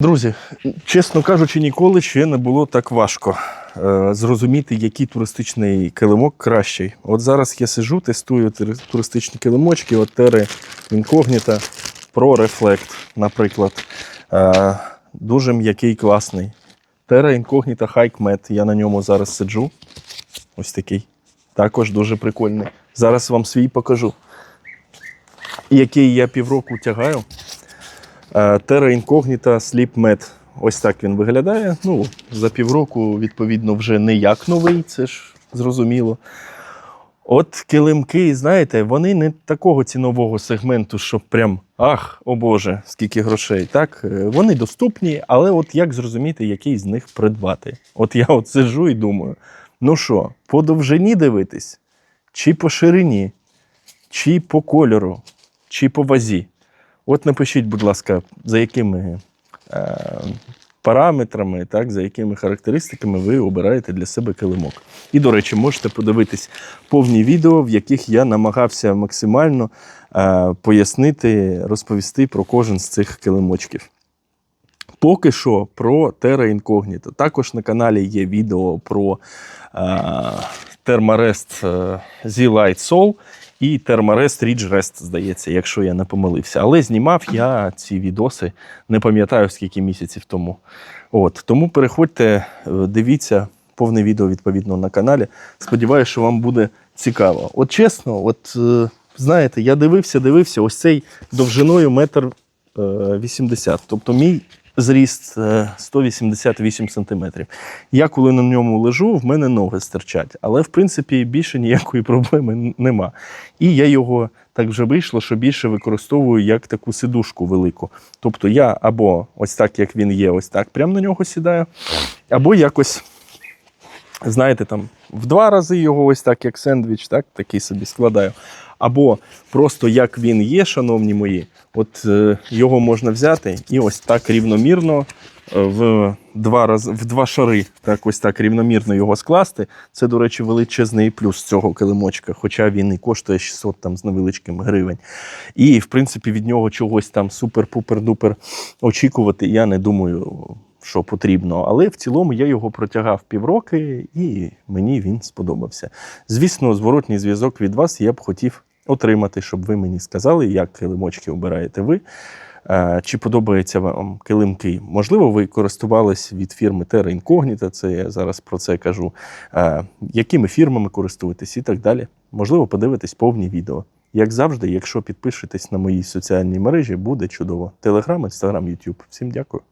Друзі, чесно кажучи, ніколи ще не було так важко е, зрозуміти, який туристичний килимок кращий. От зараз я сижу, тестую туристичні килимочки, от Terra Incognita Pro наприклад. Е, дуже м'який, класний. Incognita Hike Mat, я на ньому зараз сиджу. Ось такий. Також дуже прикольний. Зараз вам свій покажу. Який я півроку тягаю. Е, Terra Incognita Sleep Mat. Ось так він виглядає. Ну, за півроку, відповідно, вже не як новий, це ж зрозуміло. От килимки, знаєте, вони не такого цінового сегменту, щоб прям ах, о Боже, скільки грошей. Так, Е, вони доступні, але от як зрозуміти, який з них придбати? От я от сиджу і думаю: ну що, по довжині дивитись, чи по ширині, чи по кольору, чи по вазі? От напишіть, будь ласка, за якими е, параметрами, так, за якими характеристиками ви обираєте для себе килимок. І, до речі, можете подивитись повні відео, в яких я намагався максимально е, пояснити, розповісти про кожен з цих килимочків. Поки що про Terra Incognito. Також на каналі є відео про е, Thermarest е, Z-Light Soul і Ridge Rest, здається, якщо я не помилився. Але знімав я ці відоси, не пам'ятаю скільки місяців тому. От, тому переходьте, е, дивіться повне відео відповідно на каналі. Сподіваюся, що вам буде цікаво. От чесно, от е, знаєте, я дивився, дивився, ось цей довжиною метр е, 80. Тобто мій зріст е, 188 сантиметрів. Я коли на ньому лежу, в мене ноги стирчать. Але в принципі більше ніякої проблеми нема. І я його так вже вийшло, що більше використовую як таку сидушку велику. Тобто я або ось так, як він є, ось так прямо на нього сідаю, або якось. Знаєте, там в два рази його ось так, як сендвіч, так, такий собі складаю. Або просто як він є, шановні мої, от е, його можна взяти і ось так рівномірно е, в два рази, в два шари, так ось так рівномірно його скласти. Це, до речі, величезний плюс цього килимочка, хоча він і коштує 600 там з невеличким гривень. І, в принципі, від нього чогось там супер-пупер-дупер очікувати, я не думаю, що потрібно. Але в цілому я його протягав півроки, і мені він сподобався. Звісно, зворотній зв'язок від вас я б хотів отримати, щоб ви мені сказали, як килимочки обираєте ви. Е, Чи подобаються вам килимки? Можливо, ви користувались від фірми Terra Incognita, це я зараз про це кажу. Е, Якими фірмами користуєтесь і так далі. Можливо, подивитесь повні відео. Як завжди, якщо підпишетесь на мої соціальні мережі, буде чудово. Телеграм, інстаграм, Ютуб. Всім дякую.